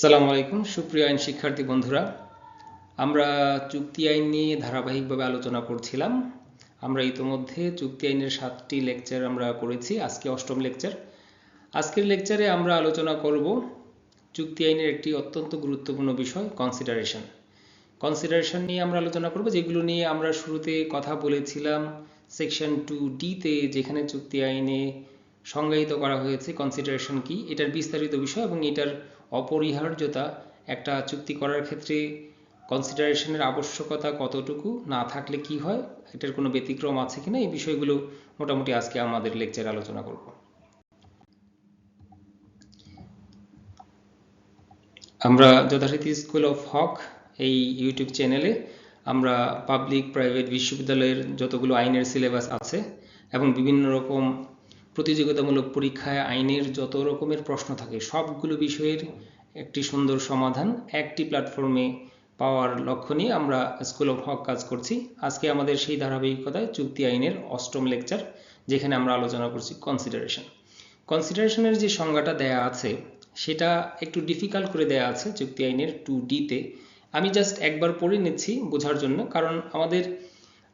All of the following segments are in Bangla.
সালামু আলাইকুম, সুপ্রিয় আইন শিক্ষার্থী বন্ধুরা। আমরা চুক্তি আইন নিয়ে ধারাবাহিকভাবে আলোচনা করছিলাম। আমরা ইতোমধ্যে চুক্তি আইনের সাতটি লেকচার আমরা করেছি, আজকে অষ্টম লেকচার। আজকের লেকচারে আমরা আলোচনা করব চুক্তি আইনের একটি অত্যন্ত গুরুত্বপূর্ণ বিষয় কনসিডারেশন কনসিডারেশন নিয়ে আমরা আলোচনা করব, যেগুলো নিয়ে আমরা শুরুতে কথা বলেছিলাম। সেকশন টু ডিতে যেখানে চুক্তি আইনে সংজ্ঞায়িত করা হয়েছে কনসিডারেশন কি, এটার বিস্তারিত বিষয় এবং এটার অপরিহার্যতা একটা চুক্তি করার ক্ষেত্রে কনসিডারেশনের আবশ্যকতা কতটুকু? না থাকলে কি হয়? এটার কোনো ব্যতিক্রম আছে কিনা? এই বিষয়গুলো মোটামুটি আজকে আমাদের লেকচারে আলোচনা করব। আমরা যথারীতি স্কুল অফ হক এই ইউটিউব চ্যানেলে আমরা পাবলিক প্রাইভেট বিশ্ববিদ্যালয়ের যতগুলো আইনের সিলেবাস আছে এবং বিভিন্ন রকম প্রতিযোগিতামূলক পরীক্ষায় আইনের যত রকমের প্রশ্ন থাকে, সবগুলো বিষয়ের একটি সুন্দর সমাধান, একটি প্ল্যাটফর্মে পাওয়ার লক্ষ্য নিয়ে আমরা স্কুল অফ হক কাজ করছি। আজকে আমাদের সেই ধারাবাহিকতায় চুক্তি আইনের অষ্টম লেকচার যেখানে আমরা আলোচনা করছি কনসিডারেশন কনসিডারেশনের যে সংজ্ঞাটা দেয়া আছে, সেটা একটু ডিফিকাল্ট করে দেয়া আছে চুক্তি আইনের টু ডিতে আমি জাস্ট একবার পড়ে নিচ্ছি বোঝার জন্য, কারণ আমাদের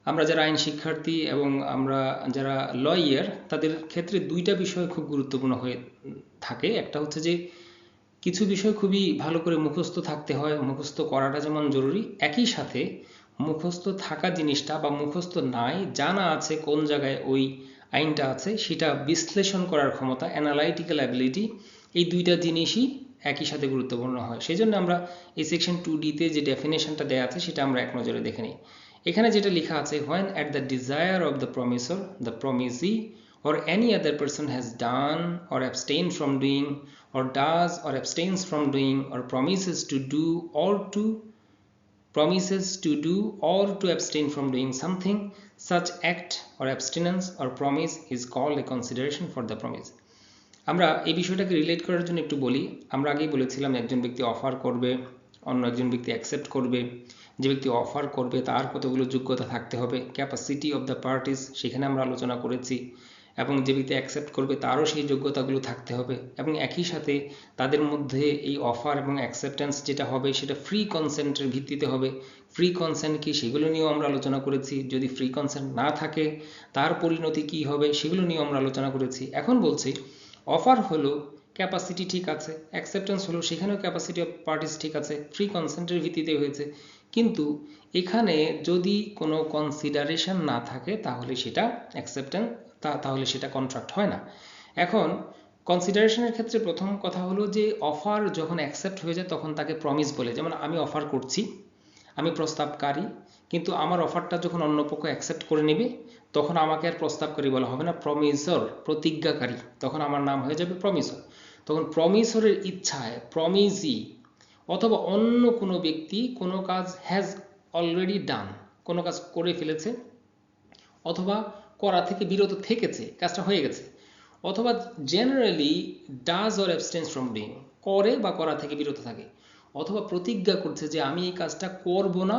আমরা যারা আইন শিক্ষার্থী এবং আমরা যারা লয়ার তাদের ক্ষেত্রে দুইটা বিষয় খুব গুরুত্বপূর্ণ হয়ে থাকে। একটা হচ্ছে যে, কিছু বিষয় খুবই ভালো করে মুখস্থ থাকতে হয়, মুখস্থ করাটা যেমন জরুরি, একই সাথে মুখস্থ থাকা জিনিসটা বা মুখস্থ নাই, জানা আছে কোন জায়গায় ওই আইনটা আছে, সেটা বিশ্লেষণ করার ক্ষমতা অ্যানালাইটিক্যাল অ্যাবিলিটি এই দুইটা জিনিসই একই সাথে গুরুত্বপূর্ণ হয়। সেই জন্য আমরা এই সেকশন টু ডিতে যে ডেফিনেশনটা দেওয়া আছে, সেটা আমরা এক নজরে দেখে নিই। এখানে যেটা লেখা আছে when at the desire of the promisor the promisee or any other person has done or abstain from doing or does or abstain from doing or promises to do or to promises to do or to abstain from doing something such act or abstinence or promise is call a consideration for the promise আমরা এই বিষয়টাকে রিলেট করার জন্য একটু বলি। আমরা আগেই বলেছিলাম, একজন ব্যক্তি অফার করবে, অন্য একজন ব্যক্তি অ্যাকসেপ্ট করবে। যে ব্যক্তি অফার করবে, তার কতগুলো যোগ্যতা থাকতে হবে ক্যাপাসিটি অফ দ্য পার্টিস সেখানে আমরা আলোচনা করেছি এবং যে ব্যক্তি অ্যাকসেপ্ট করবে, তারও সেই যোগ্যতাগুলো থাকতে হবে এবং একই সাথে তাদের মধ্যে এই অফার এবং অ্যাকসেপ্টেন্স যেটা হবে, সেটা ফ্রি কনসেন্টের ভিত্তিতে হবে। ফ্রি কনসেন্ট কি সেগুলো নিয়েও আমরা আলোচনা করেছি। যদি ফ্রি কনসেন্ট না থাকে, তার পরিণতি কি হবে, সেগুলো নিয়েও আমরা আলোচনা করেছি। এখন বলছি অফার হলো ক্যাপাসিটি ঠিক আছে অ্যাকসেপ্টেন্স হলো, সেখানেও ক্যাপাসিটি অফ পার্টিস ঠিক আছে ফ্রি কনসেন্টের ভিত্তিতে হয়েছে। কিন্তু এখানে যদি কোনো কনসিডারেশন না থাকে, তাহলে সেটা অ্যাকসেপ্টেন্স তাহলে সেটা কন্ট্রাক্ট হয় না। এখন কনসিডারেশনের ক্ষেত্রে প্রথম কথা হলো যে অফার যখন অ্যাকসেপ্ট হয়ে যায়, তখন তাকে প্রমিস বলে। যেমন আমি অফার করছি, আমি প্রস্তাবকারী, কিন্তু আমার অফারটা যখন অন্য পক্ষ অ্যাকসেপ্ট করে নেবে, তখন আমাকে আর প্রস্তাবকারী বলা হবে না প্রমিসর প্রতিজ্ঞাকারী। তখন আমার নাম হয়ে যাবে প্রমিসর তখন প্রমিসরের ইচ্ছায় প্রমিজি অথবা অন্য কোনো ব্যক্তি কোনো কাজ হ্যাজ অলরেডি ডান কোনো কাজ করে ফেলেছে, অথবা করা থেকে বিরত থেকেছে, কাজটা হয়ে গেছে, অথবা generally does or abstinence from doing করে বা করা থেকে বিরত থাকে, অথবা প্রতিজ্ঞা করছে যে আমি এই কাজটা করব না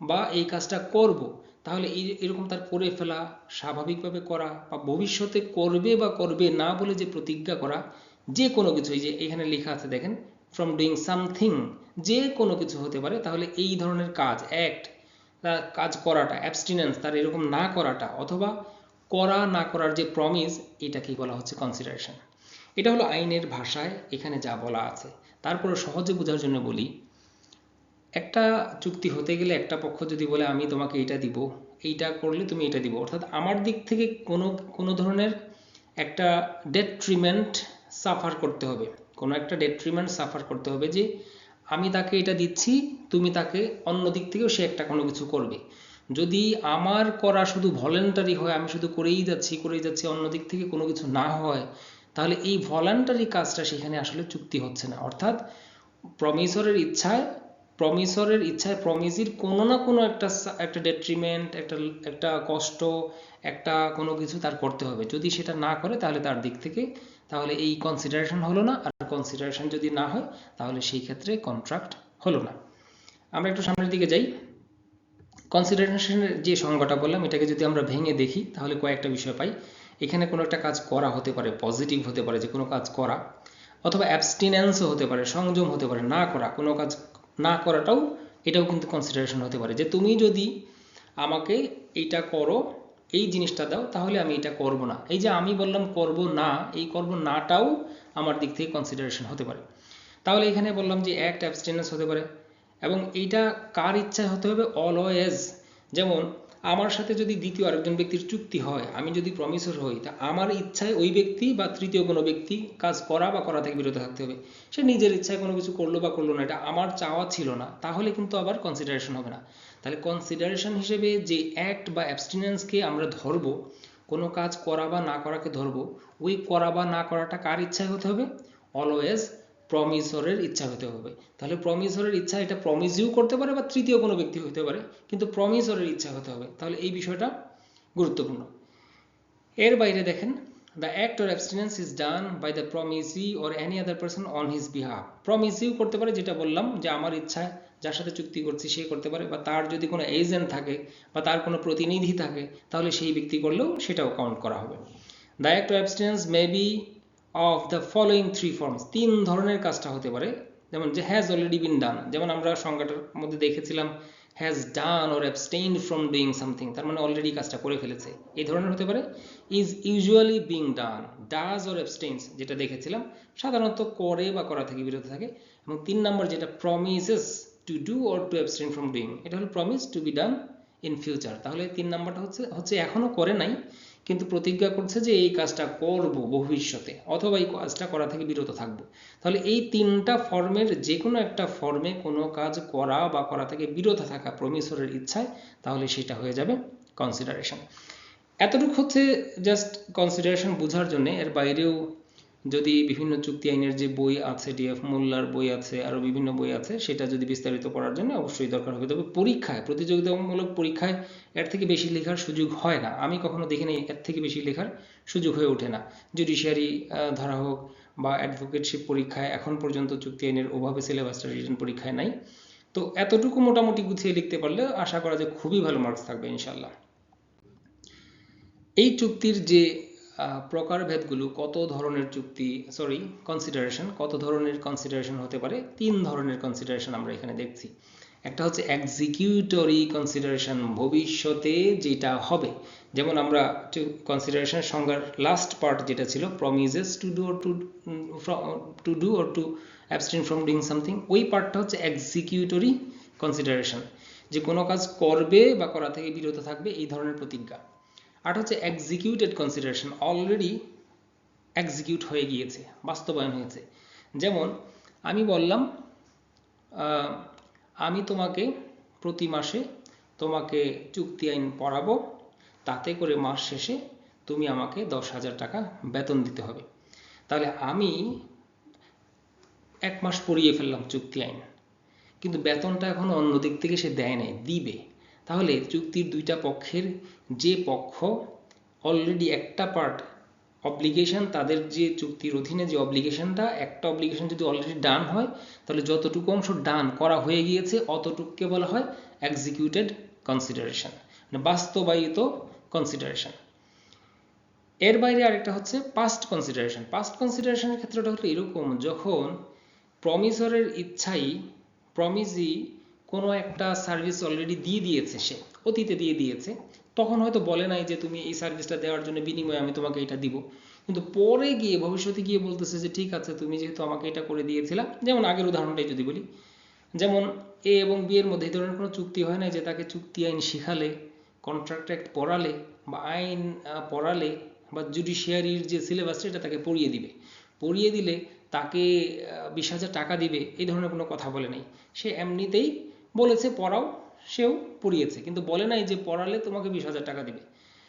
বা এই কাজটা করব, তাহলে এরকম তার করে ফেলা, স্বাভাবিকভাবে করা বা ভবিষ্যতে করবে বা করবে না বলে যে প্রতিজ্ঞা করা, যে কোনো কিছু এই যে এখানে লেখা আছে দেখেন ফ্রম ডুইং সামথিং যে কোনো কিছু হতে পারে, তাহলে এই ধরনের কাজ অ্যাক্ট কাজ করাটা অ্যাবস্টিনেন্স তার এরকম না করাটা, অথবা করা না করার যে প্রমিস এটাকেই বলা হচ্ছে কনসিডারেশন এটা হলো আইনের ভাষায় এখানে যা বলা আছে। তারপরে সহজে বোঝার জন্য বলি, একটা চুক্তি হতে গেলে একটা পক্ষ যদি বলে, আমি তোমাকে এটা দিব, এইটা করলে তুমি এটা দিব। অর্থাৎ আমার দিক থেকে কোনো কোনো ধরনের একটা ডেট্রিমেন্ট সাফার করতে হবে। কোনো একটা ডেট্রিমেন্ট সাফার করতে হবে যে আমি তাকে এটা দিচ্ছি, তুমি তাকে অন্য দিক থেকেও সে একটা কোনো কিছু করবে। যদি আমার করা শুধু ভলেন্টারি হয়, আমি শুধু করেই যাচ্ছি করেই যাচ্ছি, অন্য দিক থেকে কোনো কিছু না হয়, তাহলে এই ভলেন্টারি কাজটা সেখানে আসলে চুক্তি হচ্ছে না। অর্থাৎ প্রমিসরের ইচ্ছায় প্রমিসরের ইচ্ছায় প্রমিসির কোনো না কোনো একটা একটা ডেট্রিমেন্ট একটা একটা কষ্ট, একটা কোনো কিছু তার করতে হবে। যদি সেটা না করে, তাহলে তার দিক থেকে তাহলে এই কনসিডারেশন হলো না, আর কনসিডারেশন যদি না হয়, তাহলে সেই ক্ষেত্রে কন্ট্রাক্ট হলো না। আমরা একটু সামনের দিকে যাই। কনসিডারেশনের যে সংজ্ঞাটা বললাম, এটাকে যদি আমরা ভেঙে দেখি, তাহলে কয়েকটা বিষয় পাই। এখানে কোনো একটা কাজ করা হতে পারে পজিটিভ হতে পারে যে কোনো কাজ করা, অথবা অ্যাবস্টিনেন্সও হতে পারে, সংযম হতে পারে, না করা, কোনো কাজ না করাটাও এটাও কিন্তু কনসিডারেশন হতে পারে। যে তুমি যদি আমাকে এইটা করো এই জিনিসটা দাও, তাহলে আমি এটা করব না। এই যে আমি বললাম করব না, এই করব নাটাও আমার দিক থেকে কনসিডারেশন হতে পারে। তাহলে এখানে বললাম যে অ্যাক্ট অ্যাবস্টেন্স হতে পারে। এবং এইটা কার ইচ্ছা হতে হবে? অলওয়েজ যেমন আমার সাথে যদি দ্বিতীয় আরেকজন ব্যক্তির চুক্তি হয়, আমি যদি প্রমিসর হই, তা আমার ইচ্ছায় ওই ব্যক্তি বা তৃতীয় কোনো ব্যক্তি কাজ করা বা করা থেকে বিরত থাকতে হবে। সে নিজের ইচ্ছায় কোনো কিছু করল বা করল না, এটা আমার চাওয়া ছিল না, তাহলে কিন্তু আবার কনসিডারেশন হবে না। তাহলে কনসিডারেশন হিসেবে যে অ্যাক্ট বা অ্যাবস্টিনেন্সকে আমরা ধরবো, কোনো কাজ করা বা না করাকে ধরবো, ওই করা বা না করাটা কার ইচ্ছায় হতে হবে? অলওয়েজ প্রমিসরের ইচ্ছা হতে হবে। তাহলে প্রমিসরের ইচ্ছা এটা প্রমিসিও করতে পারে বা তৃতীয় কোনো ব্যক্তি হতে পারে, কিন্তু প্রমিসরের ইচ্ছা হতে হবে। তাহলে এই বিষয়টা গুরুত্বপূর্ণ। এর বাইরে দেখেন the act or abstinence is done by the promisee or any other person on his behalf প্রমিসিও করতে পারে, যেটা বললাম যে আমার ইচ্ছা, যার সাথে চুক্তি করছি সে করতে পারে, বা তার যদি কোনো এজেন্ট থাকে বা তার কোনো প্রতিনিধি থাকে, তাহলে সেই ব্যক্তি করলেও সেটাও কাউন্ট করা হবে। The act or abstinence may be of the following three forms তিন ধরনের কাজটা হতে পারে, যেমন যে হ্যাজ অলরেডি বিন ডান যেমন আমরা সংজ্ঞাটার মধ্যে দেখেছিলাম has done or abstain from doing something তার মানে অলরেডি কাজটা করে ফেলেছে। এই ধরনের হতে পারে is usually being done does or abstains যেটা দেখেছিলাম, সাধারণত করে বা করা থেকে বিরত থাকে। এবং তিন নম্বর যেটা promises to do or to abstain from doing এটা হলো promise to be done in future তাহলে তিন নাম্বারটা হচ্ছে হচ্ছে এখনও করে নাই কিন্তু প্রতিজ্ঞা করছে যে এই কাজটা করব ভবিষ্যতে অথবা এই কাজটা করা থেকে বিরত থাকব। তাহলে এই তিনটা ফর্মের যে কোনো একটা ফর্মে কোনো কাজ করা বা করা থেকে বিরত থাকা প্রমিসরের ইচ্ছায় তাহলে সেটা হয়ে যাবে কনসিডারেশন এতটুকু হচ্ছে জাস্ট কনসিডারেশন বোঝার জন্য, এর বাইরেও যদি বিভিন্ন চুক্তি আইনের যে বই আছে ডিএফ মোল্লার বই আছে, আরও বিভিন্ন বই আছে, সেটা যদি বিস্তারিত পড়ার জন্য অবশ্যই দরকার হবে। তবে পরীক্ষায়, প্রতিযোগিতামূলক পরীক্ষায় এর থেকে বেশি লেখার সুযোগ হয় না। আমি কখনো দেখিনি এর থেকে বেশি লেখার সুযোগ হয়ে ওঠে না। জুডিশিয়ারি ধরা হোক বা অ্যাডভোকেটশিপ পরীক্ষায় এখন পর্যন্ত চুক্তি আইনের ওভাবে সিলেবাসটা রিটার্ন পরীক্ষায় নাই। তো এতটুকু মোটামুটি গুছিয়ে লিখতে পারলে আশা করা যায় খুবই ভালো মার্কস থাকবে ইনশাল্লাহ এই চুক্তির যে প্রকারভেদগুলো কত ধরনের চুক্তি সরি কনসিডারেশন কত ধরনের কনসিডারেশন হতে পারে? তিন ধরনের কনসিডারেশন আমরা এখানে দেখছি। একটা হচ্ছে এক্সিকিউটরি কনসিডারেশন ভবিষ্যতে যেটা হবে। যেমন আমরা কনসিডারেশনের সংজ্ঞার লাস্ট পার্ট যেটা ছিল promises to do to to do or to abstain from doing something ওই পার্টটা হচ্ছে এক্সিকিউটরি কনসিডারেশন যে কোনো কাজ করবে বা করা থেকে বিরত থাকবে, এই ধরনের প্রতিজ্ঞা। আর হচ্ছে এক্সিকিউটেড কনসিডারেশন অলরেডি এক্সিকিউট হয়ে গিয়েছে, বাস্তবায়ন হয়েছে। যেমন, আমি বললাম আমি তোমাকে প্রতি মাসে তোমাকে চুক্তি আইন পড়াবো, তাতে করে মাস শেষে তুমি আমাকে দশ হাজার টাকা বেতন দিতে হবে। তাহলে আমি এক মাস পড়িয়ে ফেললাম চুক্তি আইন, কিন্তু বেতনটা এখন অন্য দিক থেকে সে দেয় নাই, দিবে। তাহলে চুক্তির দুইটা পক্ষের যে পক্ষ অলরেডি একটা পার্ট অব্লিগেশন তাদের যে চুক্তির অধীনে যে অব্লিগেশনটা একটা অব্লিগেশন যদি অলরেডি ডান হয়, তাহলে যতটুকু অংশ ডান করা হয়ে গিয়েছে, অতটুকুকে বলা হয় এক্সিকিউটেড কনসিডারেশন মানে বাস্তবায়িত কনসিডারেশন এর বাইরে আরেকটা হচ্ছে পাস্ট কনসিডারেশন পাস্ট কনসিডারেশনের ক্ষেত্রটা হলো এরকম, যখন প্রমিসরের ইচ্ছাই প্রমিসি কোনো একটা সার্ভিস অলরেডি দিয়ে দিয়েছে সে, অতীতে দিয়ে দিয়েছে। তখন হয়তো বলে নাই যে তুমি এই সার্ভিসটা দেওয়ার জন্য বিনিময়ে আমি তোমাকে এটা দিব। কিন্তু পরে গিয়ে, ভবিষ্যতে গিয়ে বলতেছে যে ঠিক আছে, তুমি যেহেতু আমাকে এটা করে দিয়েছিলা, যেমন আগের উদাহরণটাই যদি বলি। যেমন এ এবং বি এর মধ্যে এই ধরনের কোনো চুক্তি হয় না যে তাকে চুক্তি আইন শিখালে কন্ট্রাক্ট অ্যাক্ট পড়ালে বা আইন পড়ালে বা জুডিশিয়ারির যে সিলেবাস সেটা তাকে পড়িয়ে দিবে। পড়িয়ে দিলে তাকে বিশ হাজার টাকা দিবে, এই ধরনের কোনো কথা বলে নাই। সে এমনিতেই বলেছে, পড়াও, সেও পড়িয়েছে। কিন্তু বলে নাই যে পড়ালে তোমাকে বিশ হাজার টাকা দিবে।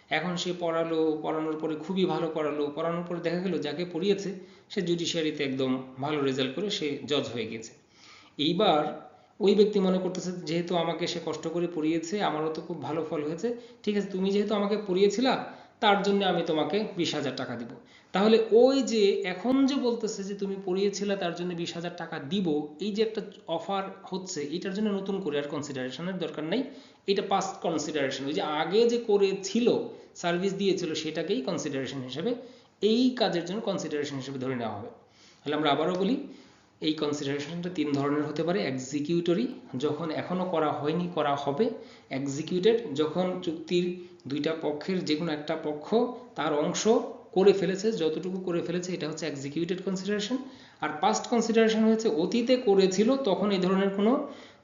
এখন সে পড়ালো, পড়ানোর পরে খুবই ভালো পড়ালো, পড়ানোর পরে দেখা গেল যাকে পড়িয়েছে, সে জুডিশিয়ারিতে একদম ভালো রেজাল্ট করে সে জজ হয়ে গেছে। এইবার ওই ব্যক্তি মনে করতেছে, যেহেতু আমাকে সে কষ্ট করে পড়িয়েছে, আমারও তো খুব ভালো ফল হয়েছে, ঠিক আছে, তুমি যেহেতু আমাকে পড়িয়েছিলা, তার জন্য আমি তোমাকে বিশ হাজার টাকা দিব। তাহলে ওই যে এখন যে বলতেছে যে তুমি পড়িয়েছিলে তার জন্য বিশ হাজার টাকা দিব, এই যে একটা অফার হচ্ছে, এটার জন্য নতুন করে আর কনসিডারেশনের দরকার নেই। এটা পাস্ট কনসিডারেশন ওই যে আগে যে করেছিল সার্ভিস দিয়েছিল, সেটাকেই কনসিডারেশন হিসেবে এই কাজের জন্য কনসিডারেশন হিসেবে ধরে নেওয়া হবে। তাহলে আমরা আবারও বলি, এই কনসিডারেশনটা তিন ধরনের হতে পারে এক্সিকিউটরি যখন এখনও করা হয়নি, করা হবে এক্সিকিউটেড যখন চুক্তির দুইটা পক্ষের যে কোনো একটা পক্ষ তার অংশ করে ফেলেছে, যতটুকু করে ফেলেছে, এটা হচ্ছে এক্সিকিউটেড কনসিডারেশন আর পাস্ট কনসিডারেশন হচ্ছে অতীতে করেছিল, তখন এই ধরনের কোনো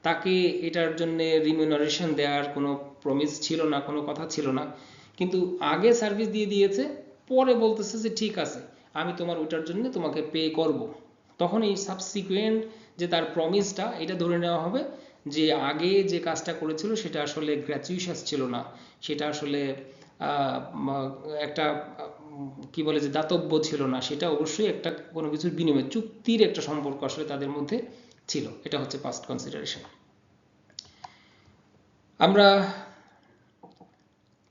তাকে এটার জন্য রিমিউনারেশন দেওয়ার কোনো প্রমিস ছিল না, কোনো কথা ছিল না। কিন্তু আগে সার্ভিস দিয়ে দিয়েছে, পরে বলতেছে যে ঠিক আছে, আমি তোমার ওটার জন্য তোমাকে পে করব। তখন এই সাবসিকুয়েন্ট যে তার প্রমিসটা এটা ধরে নেওয়া হবে যে আগে যে কাজটা করেছিল, সেটা আসলে গ্র্যাচুইশাস ছিল না। সেটা আসলে একটা কি বলে যে দাতব্য ছিল না, সেটা অবশ্যই একটা কোনো কিছুর বিনিময়ে চুক্তির একটা সম্পর্ক আসলে তাদের মধ্যে ছিল। এটা হচ্ছে পাস্ট কনসিডারেশন আমরা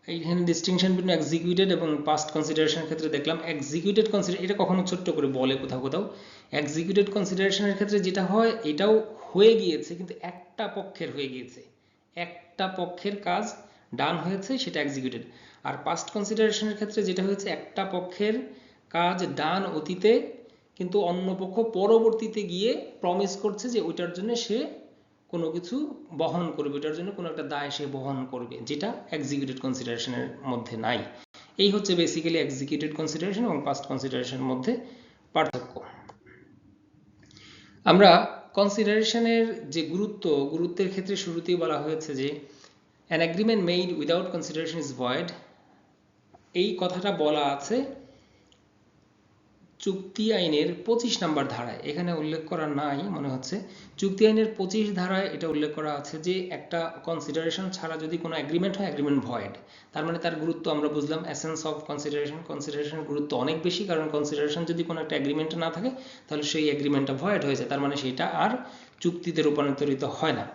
এইখানে ডিস্টিংশন বিটুইন এক্সিকিউটেড এবং পাস্ট কনসিডারেশনের ক্ষেত্রে দেখলাম এক্সিকিউটেড কনসিডার এটা কখনো ছোট্ট করে বলে কোথাও কোথাও। এক্সিকিউটেড কনসিডারেশনের ক্ষেত্রে যেটা হয়, এটাও হয়ে গিয়েছে, কিন্তু একটা পক্ষের হয়ে গিয়েছে। একটা পক্ষের কাজ ডান হয়েছে, সেটা এক্সিকিউটেড আর পাস্ট কনসিডারেশনের ক্ষেত্রে যেটা হয়েছে, একটা পক্ষের কাজ ডান অতীতে, কিন্তু অন্য পক্ষ পরবর্তীতে গিয়ে প্রমিস করছে যে ওইটার জন্য সে কোনো কিছু বহন করবে ওটার জন্য কোনো একটা দায় সে বহন করবে, যেটা এক্সিকিউটেড কনসিডারেশনের মধ্যে নাই। এই হচ্ছে বেসিক্যালি এক্সিকিউটেড কনসিডারেশন এবং পাস্ট কনসিডারেশনের মধ্যে পার্থক্য। আমরা কনসিডারেশনের যে গুরুত্ব, গুরুত্বের ক্ষেত্রে শুরুতেই বলা হয়েছে যে an agreement made without consideration is void এই কথাটা বলা আছে চুক্তি আইনের পঁচিশ নাম্বার ধারায়। এখানে উল্লেখ করা নাই, মনে হচ্ছে। চুক্তি আইনের পঁচিশ ধারায় এটা উল্লেখ করা আছে যে, একটা কনসিডারেশন ছাড়া যদি কোনো এগ্রিমেন্ট হয় এগ্রিমেন্ট ভয়েড তার মানে তার গুরুত্ব আমরা বুঝলাম এসেন্স অফ কনসিডারেশন কনসিডারেশনের গুরুত্ব অনেক বেশি, কারণ কনসিডারেশন যদি কোনো একটা এগ্রিমেন্ট না থাকে, তাহলে সেই এগ্রিমেন্টটা ভয়েড হয়ে যায়। তার মানে সেটা আর চুক্তিতে রূপান্তরিত হয় না।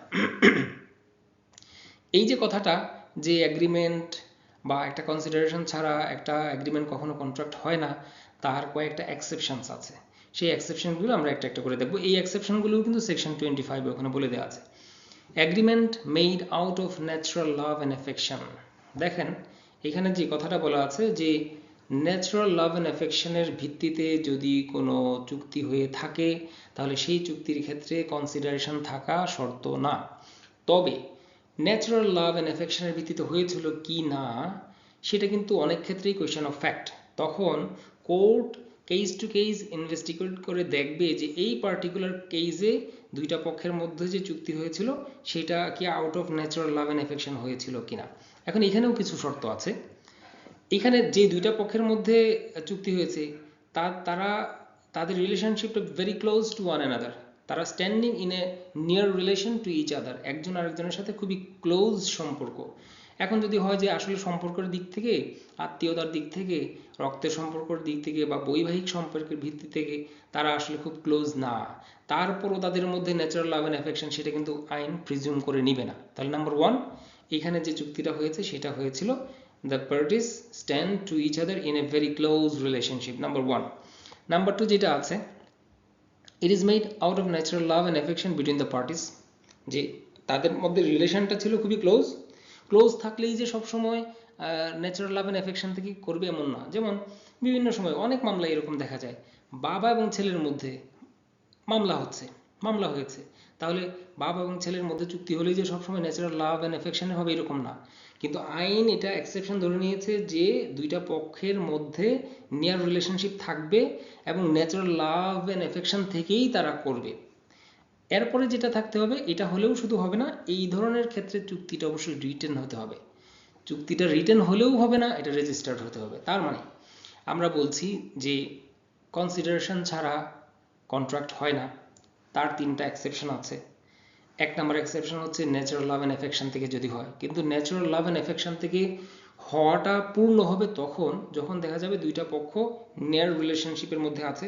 এই যে কথাটা যে এগ্রিমেন্ট বা একটা কনসিডারেশন ছাড়া একটা এগ্রিমেন্ট কখনো কন্ট্রাক্ট হয় না, তার কয়েকটা এক্সেপশনস আছে। সেই এক্সেপশনগুলো আমরা একটা একটা করে দেখব। এই এক্সেপশনগুলোও কিন্তু সেকশন টোয়েন্টি ফাইভ ওখানে বলে দেওয়া আছে। Agreement made out of natural love and affection দেখেন, এখানে যে কথাটা বলা আছে যে ন্যাচারাল লাভ অ্যান্ড অ্যাফেকশনের ভিত্তিতে যদি কোনো চুক্তি হয়ে থাকে, তাহলে সেই চুক্তির ক্ষেত্রে কনসিডারেশন থাকা শর্ত না। তবে ন্যাচারাল লাভ অ্যান্ড অ্যাফেকশনের ভিত্তিতে হয়েছিল কি না, সেটা কিন্তু অনেক ক্ষেত্রেই কোয়েশ্চেন অফ ফ্যাক্ট তখন court case to case investigate করে দেখবে যে এই পার্টিকুলার কেসে দুইটা পক্ষের মধ্যে যে চুক্তি হয়েছিল, সেটা কি out of natural love and affection হয়েছিল কিনা এখন এখানেও কিছু শর্ত আছে। এখানে যে দুইটা পক্ষের মধ্যে চুক্তি হয়েছে, তা, তারা, তাদের রিলেশনশিপটা very close to one another তারা standing in a near relation to each other একজন আরেকজনের সাথে খুবই ক্লোজ সম্পর্ক। এখন যদি হয় যে আসলে সম্পর্কের দিক থেকে, আত্মীয়তার দিক থেকে, রক্তের সম্পর্কের দিক থেকে বা বৈবাহিক সম্পর্কের ভিত্তি থেকে তারা আসলে খুব ক্লোজ না, তারপরও তাদের মধ্যে ন্যাচারাল লাভ অ্যান্ড অ্যাফেকশন সেটা কিন্তু আইন প্রিজিউম করে নিবে না। তাহলে নাম্বার ওয়ান এখানে যে চুক্তিটা হয়েছে সেটা হয়েছিল the parties stand to each other in a very close relationship number one number two যেটা আছে it is made out of natural love and affection between the parties যে তাদের মধ্যে রিলেশনটা ছিল খুবই ক্লোজ ক্লোজ থাকলেই যে সবসময় ন্যাচারাল লাভ অ্যান্ড অ্যাফেকশন থেকে করবে এমন না। যেমন বিভিন্ন সময় অনেক মামলা এরকম দেখা যায়। বাবা এবং ছেলের মধ্যে মামলা হচ্ছে, মামলা হয়েছে। তাহলে বাবা এবং ছেলের মধ্যে চুক্তি হলেই যে সবসময় ন্যাচারাল লাভ অ্যান্ড অ্যাফেকশন হবে এরকম না। কিন্তু আইন এটা এক্সেপশন ধরে নিয়েছে যে দুইটা পক্ষের মধ্যে নিয়ার রিলেশনশিপ থাকবে এবং ন্যাচারাল লাভ অ্যান্ড অ্যাফেকশন থেকেই তারা করবে। এরপরে যেটা থাকতে হবে, এটা হলেও শুধু হবে না, এই ধরনের ক্ষেত্রে চুক্তিটা অবশ্যই রিটেন হতে হবে। চুক্তিটা রিটেন হলেও হবে না, এটা রেজিস্টার্ড হতে হবে। তার মানে আমরা বলছি যে কনসিডারেশন ছাড়া কন্ট্রাক্ট হয় না, তার তিনটা এক্সেপশন আছে। এক নাম্বার এক্সেপশন হচ্ছে ন্যাচারাল লাভ অ্যান্ড অ্যাফেকশন থেকে যদি হয়। কিন্তু ন্যাচারাল লাভ অ্যান্ড অ্যাফেকশন থেকে হওয়াটা পূর্ণ হবে তখন, যখন দেখা যাবে দুইটা পক্ষ নেয়ার রিলেশনশিপের মধ্যে আছে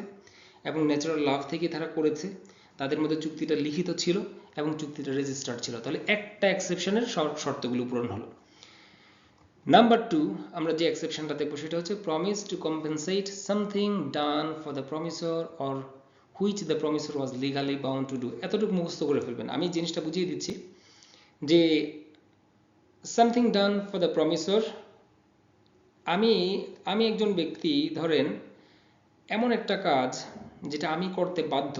এবং ন্যাচারাল লাভ থেকে তারা করেছে, তাদের মধ্যে চুক্তিটা লিখিত ছিল এবং চুক্তিটা রেজিস্টার্ড ছিল। তাহলে একটা এক্সেপশনের শর্তগুলো পূরণ হলো। নাম্বার টু আমরা যে এক্সেপশনটা দেখব সেটা হচ্ছে promise to compensate something done for the promisor or which the promisor was legally bound to do এতটুকু মুখস্থ করে ফেলবেন। আমি জিনিসটা বুঝিয়ে দিচ্ছি যে something done for the promisor আমি আমি একজন ব্যক্তি, ধরেন, এমন একটা কাজ যেটা আমি করতে বাধ্য,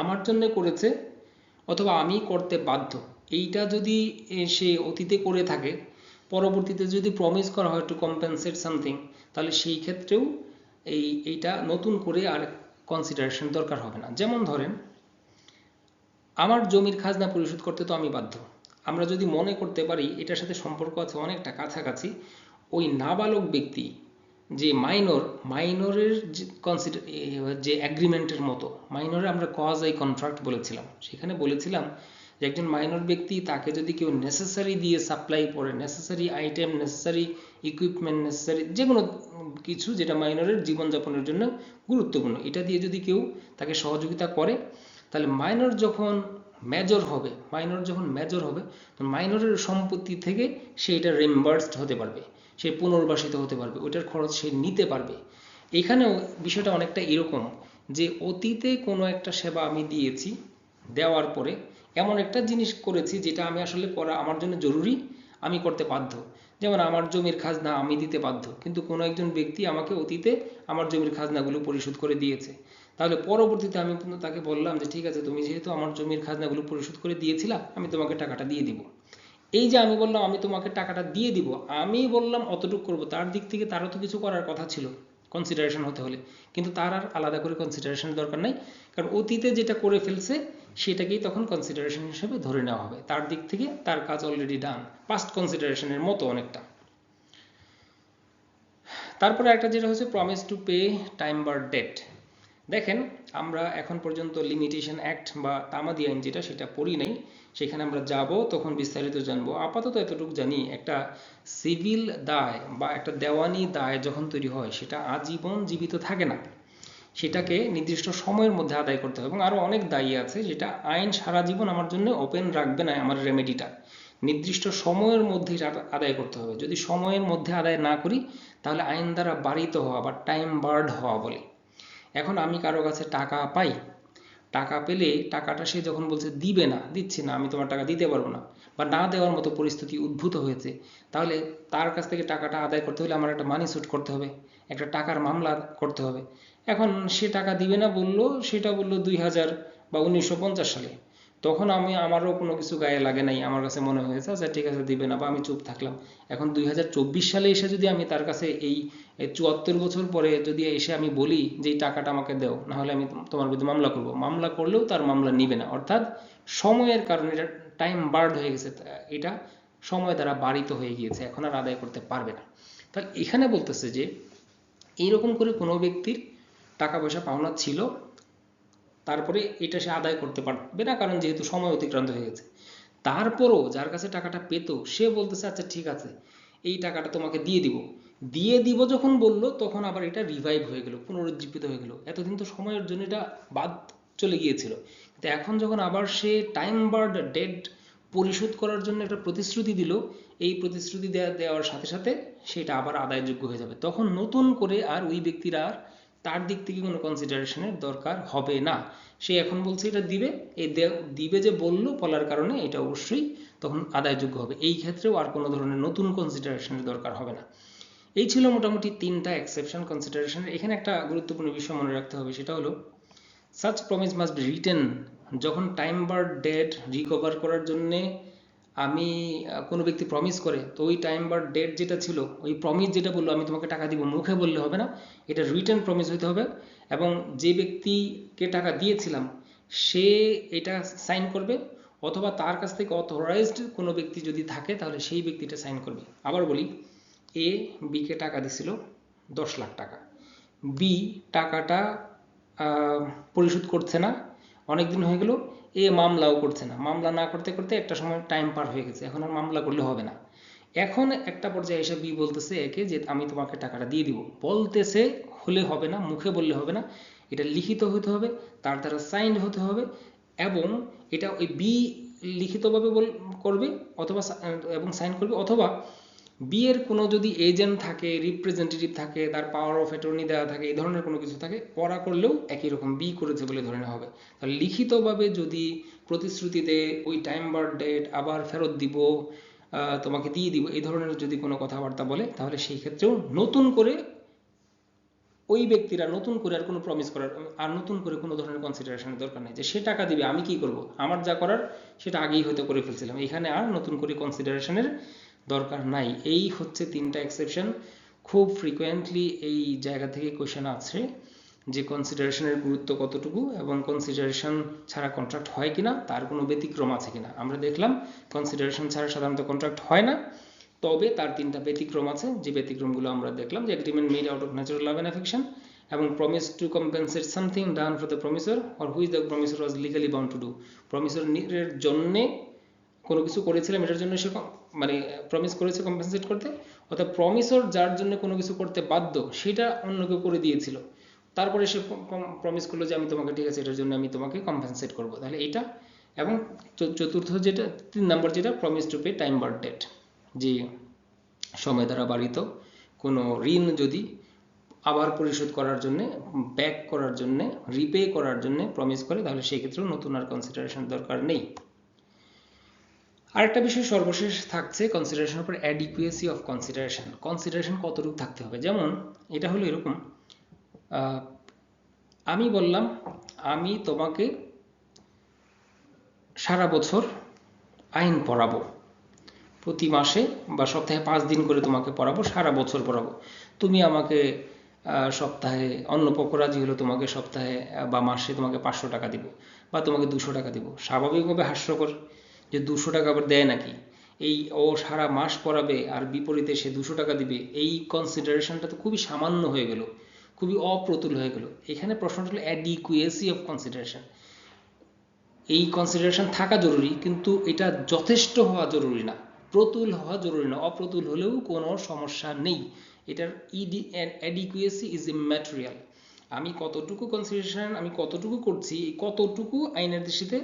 আমার জন্য করেছে অথবা আমি করতে বাধ্য, এইটা যদি সে অতীতে করে থাকে, পরবর্তীতে যদি প্রমিস করা হয় টু কম্পেনসেট সামথিং তাহলে সেই ক্ষেত্রেও এই, এইটা নতুন করে আর কনসিডারেশন দরকার হবে না। যেমন ধরেন, আমার জমির খাজনা পরিশোধ করতে তো আমি বাধ্য। আমরা যদি মনে করতে পারি এটার সাথে সম্পর্ক আছে অনেকটা কাছাকাছি, ওই নাবালক ব্যক্তি যে মাইনর মাইনরের যে অ্যাগ্রিমেন্টের মতো মাইনরে আমরা কজ আই কন্ট্রাক্ট বলেছিলাম। সেখানে বলেছিলাম যে একজন মাইনর ব্যক্তি তাকে যদি কেউ নেসেসারি দিয়ে সাপ্লাই করে necessary item necessary equipment necessary যে কোনো কিছু যেটা মাইনরের জীবনযাপনের জন্য গুরুত্বপূর্ণ। এটা দিয়ে যদি কেউ তাকে সহযোগিতা করে, তাহলে মাইনর যখন মেজর হবে মাইনর যখন মেজর হবে তখন মাইনরের সম্পত্তি থেকে সে এটা রেম্বার্সড হতে পারবে, সে পুনর্বাসিত হতে পারবে, ওইটার খরচ সে নিতে পারবে। এখানেও বিষয়টা অনেকটা এরকম যে অতীতে কোনো একটা সেবা আমি দিয়েছি, দেওয়ার পরে এমন একটা জিনিস করেছি যেটা আমি আসলে করা আমার জন্য জরুরি, আমি করতে বাধ্য। যেমন আমার জমির খাজনা আমি দিতে বাধ্য, কিন্তু কোনো একজন ব্যক্তি আমাকে অতীতে আমার জমির খাজনাগুলো পরিশোধ করে দিয়েছে। তাহলে পরবর্তীতে আমি কিন্তু তাকে বললাম যে, ঠিক আছে, তুমি যেহেতু আমার জমির খাজনাগুলো পরিশোধ করে দিয়েছিলা, আমি তোমাকে টাকাটা দিয়ে দিব। এই যে আমি বললাম, আমি তোমাকে টাকাটা দিয়ে দিব। আমি বললাম, অতটুকু করব। তার দিক থেকে তারও তো কিছু করার কথা ছিল কনসিডারেশন হতে হলে। কিন্তু তার আর আলাদা করে কনসিডারেশনের দরকার নাই। কারণ অতীতে যেটা করে ফেলছে সেটাকেই তখন কনসিডারেশন হিসেবে ধরে নেওয়া হবে। তার দিক থেকে তার কাজ অলরেডি ডান পাস্ট কনসিডারেশনের মতো অনেকটা। তারপরে একটা যেটা হচ্ছে promise to pay time bar debt দেখেন, আমরা এখন পর্যন্ত লিমিটেশন অ্যাক্ট বা তামাদি আইন যেটা সেটা পড়ি নাই। সেখানে আমরা যাব, তখন বিস্তারিত জানব। আপাতত এতটুকু জানি, একটা সিভিল দায় বা একটা দেওয়ানি দায় যখন তৈরি হয়, সেটা আজীবন জীবিত থাকে না। সেটাকে নির্দিষ্ট সময়ের মধ্যে আদায় করতে হবে। এবং আরও অনেক দায়ী আছে যেটা আইন সারা জীবন আমার জন্য ওপেন রাখবে না আমার রেমেডিটা নির্দিষ্ট সময়ের মধ্যে আদায় করতে হবে। যদি সময়ের মধ্যে আদায় না করি, তাহলে আইন দ্বারা বাড়িত হওয়া বা টাইম বার্ড হওয়া বলে। এখন আমি কারও কাছে টাকা পাই, টাকা পেলে টাকাটা সে যখন বলছে দিবে না, দিচ্ছে না, আমি তোমার টাকা দিতে পারব না বা না দেওয়ার মতো পরিস্থিতি উদ্ভূত হয়েছে, তাহলে তার কাছ থেকে টাকাটা আদায় করতে হলে আমার একটা মানি সুট করতে হবে, একটা টাকার মামলা করতে হবে। এখন সে টাকা দিবে না বলল, সেটা বলল দুই হাজার বা উনিশশো পঞ্চাশ সালে। তখন আমি, আমারও কোনো কিছু গায়ে লাগে নাই। আমার কাছে মনে হয়েছে আচ্ছা ঠিক আছে, দিবে না বা আমি চুপ থাকলাম। এখন দুই হাজার চব্বিশ সালে এসে যদি আমি তার কাছে এই চুয়াত্তর বছর পরে যদি এসে আমি বলি যে, এই টাকাটা আমাকে দাও, না হলে আমি তোমার বিরুদ্ধে মামলা করব। মামলা করলেও তার মামলা নিবে না। অর্থাৎ সময়ের কারণে এটা টাইম বার্ড হয়ে গেছে এটা সময় দ্বারা বাড়িত হয়ে গিয়েছে, এখন আর আদায় করতে পারবে না। তাহলে এখানে বলতেছে যে, এইরকম করে কোনো ব্যক্তির টাকা পয়সা পাওনা ছিল, তারপরে এটা সে আদায় করতে পারবে না কারণ যেহেতু সময় অতিক্রান্ত হয়ে গেছে। তারপরও যার কাছে টাকাটা পেত, সে বলতেছে আচ্ছা ঠিক আছে, এই টাকাটা তোমাকে দিয়ে দিব। দিয়ে দিব যখন বলল, তখন আবার এটা রিভাইভ হয়ে গেল, পুনরুজ্জীবিত হয়ে গেল। এতদিন তো সময়ের জন্য এটা বাদ চলে গিয়েছিল। কিন্তু এখন যখন আবার সে টাইম বার্ড ডেড পরিশোধ করার জন্য একটা প্রতিশ্রুতি দিল, এই প্রতিশ্রুতি দেওয়া দেওয়ার সাথে সাথে সেটা আবার আদায়যোগ্য হয়ে যাবে। তখন নতুন করে আর ওই ব্যক্তির আর তার দিক থেকে কোনো কনসিডারেশনের দরকার হবে না। সে এখন বলছে এটা দিবে, এই দিবে যে বলল বলার কারণে এটা অবশ্যই তখন আদায়যোগ্য হবে। এই ক্ষেত্রেও আর কোনো ধরনের নতুন কনসিডারেশনের দরকার হবে না। এই ছিল মোটামুটি তিনটা এক্সেপশন কনসিডারেশন এখানে একটা গুরুত্বপূর্ণ বিষয় মনে রাখতে হবে, সেটা হলো সাচ প্রমিস মাস্ট রিটেন যখন টাইম বার ডেট রিকভার করার জন্যে আমি কোনো ব্যক্তি প্রমিস করে, তো ওই টাইম বার ডেট যেটা ছিল, ওই প্রমিস যেটা বলল, আমি তোমাকে টাকা দিব, মুখে বললে হবে না, এটা রিটার্ন প্রমিস হতে হবে এবং যে ব্যক্তিকে টাকা দিয়েছিলাম, সে এটা সাইন করবে অথবা তার কাছ থেকে অথরাইজড কোনো ব্যক্তি যদি থাকে, তাহলে সেই ব্যক্তিটা সাইন করবে। আবার বলি এ বিকে টাকা দিছিল, দশ লাখ টাকা। বি টাকাটা পরিশোধ করছে না অনেক দিন হয়ে গেল এ মামলাও করছে না। মামলা না করতে করতে একটা সময় টাইম পার হয়ে গেছে। এখন আর মামলা করলে হবে না। এখন একটা পর্যায়ে এসে বি বলতেছে একে যে, আমি তোমাকে টাকাটা দিয়ে দিব। বলতেছে, হলে হবে না, মুখে বললে হবে না। এটা লিখিত হতে হবে, তার দ্বারা সাইন্ড হতে হবে এবং এটা ওই বি লিখিতভাবে করবে অথবা এবং সাইন করবে অথবা বিয়ের কোনো যদি এজেন্ট থাকে রিপ্রেজেন্টেটিভ থাকে, তার পাওয়ার অফ অ্যাটর্নি দেওয়া থাকে, এই ধরনের কোনো কিছু থাকে করা করলেও একই রকম বি করেছে বলে ধরে নেওয়া হবে। তাহলে লিখিতভাবে যদি প্রতিশ্রুতিতে ওই টাইম বার ডেট আবার ফেরত দিব তোমাকে দিয়ে দিব, এই ধরনের যদি কোনো কথাবার্তা বলে, তাহলে সেই ক্ষেত্রেও নতুন করে ওই ব্যক্তিরা নতুন করে আর কোনো প্রমিস করার, আর নতুন করে কোনো ধরনের কনসিডারেশনের দরকার নেই যে সে টাকা দিবে, আমি কি করব? আমার যা করার সেটা আগেই হয়তো করে ফেলছিলাম। এখানে আর নতুন করে কনসিডারেশনের দরকার নাই। এই হচ্ছে তিনটা এক্সেপশন খুব ফ্রিকোয়েন্টলি এই জায়গা থেকে কোয়েশ্চেন আছে যে কনসিডারেশনের গুরুত্ব কতটুকু এবং কনসিডারেশন ছাড়া কন্ট্রাক্ট হয় কিনা, তার কোনো ব্যতিক্রম আছে কিনা। আমরা দেখলাম কনসিডারেশন ছাড়া সাধারণত কন্ট্রাক্ট হয় না, তবে তার তিনটা ব্যতিক্রম আছে। যে ব্যতিক্রমগুলো আমরা দেখলাম, যে agreement made out of natural love and affection এবং promise to compensate something done for the promisor or which the promisor was legally bound to do promisor জন্যে কোনো কিছু করেছিলাম, এটার জন্য সে মানে প্রমিস করেছে কম্পেনসেট করতে, অর্থাৎ প্রমিসর যার জন্য কোনো কিছু করতে বাধ্য, সেটা অন্য কেউ করে দিয়েছিল। তারপরে সে প্রমিস করল যে আমি তোমাকে, ঠিক আছে, এটার জন্য আমি তোমাকে কম্পেনসেট করব। তাহলে এটা, এবং চতুর্থ যেটা, তিন নম্বর যেটা promise to pay time bar debt যে সময় দ্বারা বাড়িত কোনো ঋণ যদি আবার পরিশোধ করার জন্য ব্যাক করার জন্য রিপে করার জন্য প্রমিস করে, তাহলে সেই ক্ষেত্রেও নতুন আর কনসিডারেশন দরকার নেই। আরেকটা বিষয় সর্বশেষ থাকছে কনসিডারেশনের উপর অ্যাডিকুয়েসি অফ কনসিডারেশন কনসিডারেশন কতটুকু থাকতে হবে? যেমন, এটা হলো এরকম আমি বললাম, আমি তোমাকে সারা বছর আইন পড়াবো। প্রতি মাসে বা সপ্তাহে পাঁচ দিন করে তোমাকে পড়াবো, সারা বছর পড়াবো। তুমি আমাকে সপ্তাহে, অন্য পক্ষ রাজি হলো তোমাকে সপ্তাহে বা মাসে তোমাকে পাঁচশো টাকা দিব বা তোমাকে দুশো টাকা দিব। স্বাভাবিকভাবে হাস্যকর। যে দুশো টাকা আবার দেয় নাকি? এই ও সারা মাস পড়াবে আর বিপরীতে সে দুশো টাকা দিবে, এই কনসিডারেশনটা তো খুবই সামান্য হয়ে গেল, খুবই অপ্রতুল হয়ে গেল। এখানে প্রশ্নটা হলো অ্যাডিকুয়েসি অফ কনসিডারেশন এই কনসিডারেশন থাকা জরুরি, কিন্তু এটা যথেষ্ট হওয়া জরুরি না, প্রতুল হওয়া জরুরি না, অপ্রতুল হলেও কোনো সমস্যা নেই। এটার ইডি অ্যাডিকুয়েসি ইজ এ ম্যাটেরিয়াল আমি কতটুকু কনসিডারেশন আমি কতটুকু করছি, কতটুকু আইনের দৃষ্টিতে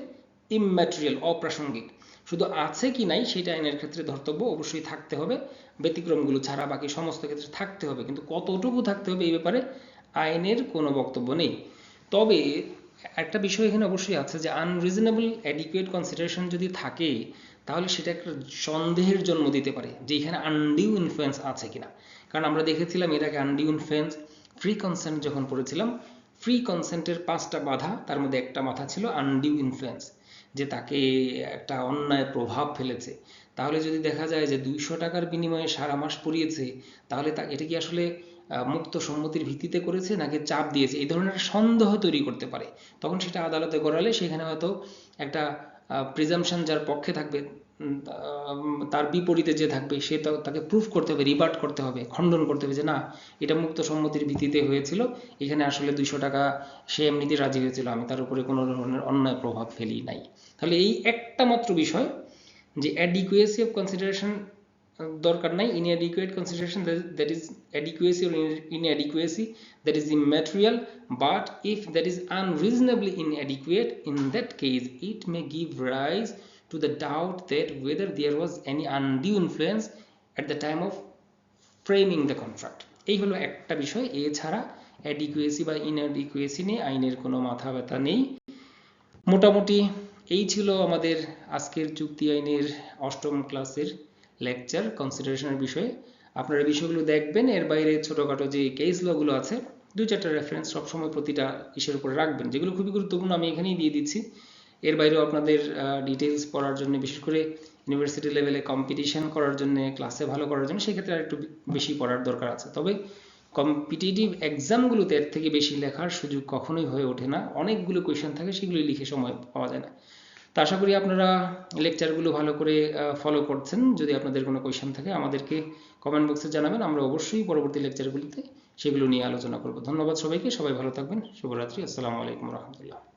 ইম্যাটেরিয়াল অপ্রাসঙ্গিক। শুধু আছে কি নাই সেটা আইনের ক্ষেত্রে ধর্তব্য অবশ্যই থাকতে হবে। ব্যতিক্রমগুলো ছাড়া বাকি সমস্ত ক্ষেত্রে থাকতে হবে। কিন্তু কতটুকু থাকতে হবে এই ব্যাপারে আইনের কোনো বক্তব্য নেই। তবে একটা বিষয় এখানে অবশ্যই আছে যে আনরিজনেবল অ্যাডিকুয়েট কনসিডারেশন যদি থাকে, তাহলে সেটা একটা সন্দেহের জন্ম দিতে পারে যে এখানে আনডিউ ইনফ্লুয়েন্স আছে কিনা। কারণ আমরা দেখেছিলাম এর আগে আনডিউ ইনফ্লুয়েন্স ফ্রি কনসেন্ট যখন পড়েছিলাম ফ্রি কনসেন্টের পাঁচটা বাধা, তার মধ্যে একটা মাথা ছিল আনডিউ ইনফ্লুয়েন্স যে তাকে একটা অন্যায় প্রভাব ফেলেছে। তাহলে যদি দেখা যায় যে দুইশো টাকার বিনিময়ে সারা মাস পড়িয়েছে, তাহলে তা, এটা কি আসলে মুক্ত সম্মতির ভিত্তিতে করেছে নাকি চাপ দিয়েছে? এই ধরনের সন্দেহ তৈরি করতে পারে। তখন সেটা আদালতে গড়ালে সেখানে হয়তো একটা প্রিজামশন যার পক্ষে থাকবে তার বিপরীতে যে থাকবে সে তাকে প্রুফ করতে হবে রিবার্ট করতে হবে খণ্ডন করতে হবে যে না এটা মুক্ত সম্মতির ভিত্তিতে হয়েছিল এখানে আসলে দুইশো টাকা সে এমনিতে রাজি হয়েছিল আমি তার উপরে কোনো ধরনের অন্যায় প্রভাব ফেলি নাই। তাহলে এই একটা মাত্র বিষয় যে অ্যাডিকুয়েসি অফ কনসিডারেশন দরকার নাই inadequate consideration that, that is adequacy or in- inadequacy that is immaterial but if that is unreasonably inadequate in that case it may give rise to the doubt that whether there was any undue influence at the time of framing the contract এই হলো একটা বিষয়। এছাড়া অ্যাডিকুয়েসি বা ইনঅ্যাডিকুয়েসি নিয়ে আইনের কোনো মাথা ব্যথা নেই। মোটামুটি এই ছিল আমাদের আজকের চুক্তি আইনের অষ্টম ক্লাসের লেকচার কনসিডারেশনের বিষয়ে। আপনারা বিষয়গুলো দেখবেন। এর বাইরে ছোটোখাটো যে কেস লগুলো আছে দুই চারটা রেফারেন্স সবসময় প্রতিটা ইসের উপরে রাখবেন। যেগুলো খুবই গুরুত্বপূর্ণ, আমি এখানেই দিয়ে দিচ্ছি। এর বাইরেও আপনাদের ডিটেলস পড়ার জন্য, বিশেষ করে ইউনিভার্সিটি লেভেলে কম্পিটিশন করার জন্য ক্লাসে ভালো করার জন্য, সেক্ষেত্রে আর একটু বেশি পড়ার দরকার আছে। তবে কম্পিটিটিভ এক্সামগুলোতে এর থেকে বেশি লেখার সুযোগ কখনোই হয়ে ওঠে না। অনেকগুলো কোয়েশ্চেন থাকে, সেগুলো লিখে সময় পাওয়া যায় না। তো আশা করি আপনারা লেকচারগুলো ভালো করে ফলো করছেন। যদি আপনাদের কোনো কোয়েশ্চেন থাকে, আমাদেরকে কমেন্ট বক্সে জানাবেন। আমরা অবশ্যই পরবর্তী লেকচারগুলিতে সেগুলো নিয়ে আলোচনা করব। ধন্যবাদ সবাইকে। সবাই ভালো থাকবেন। শুভরাত্রি। আসসালামু আলাইকুম রহমতুল্লাহ।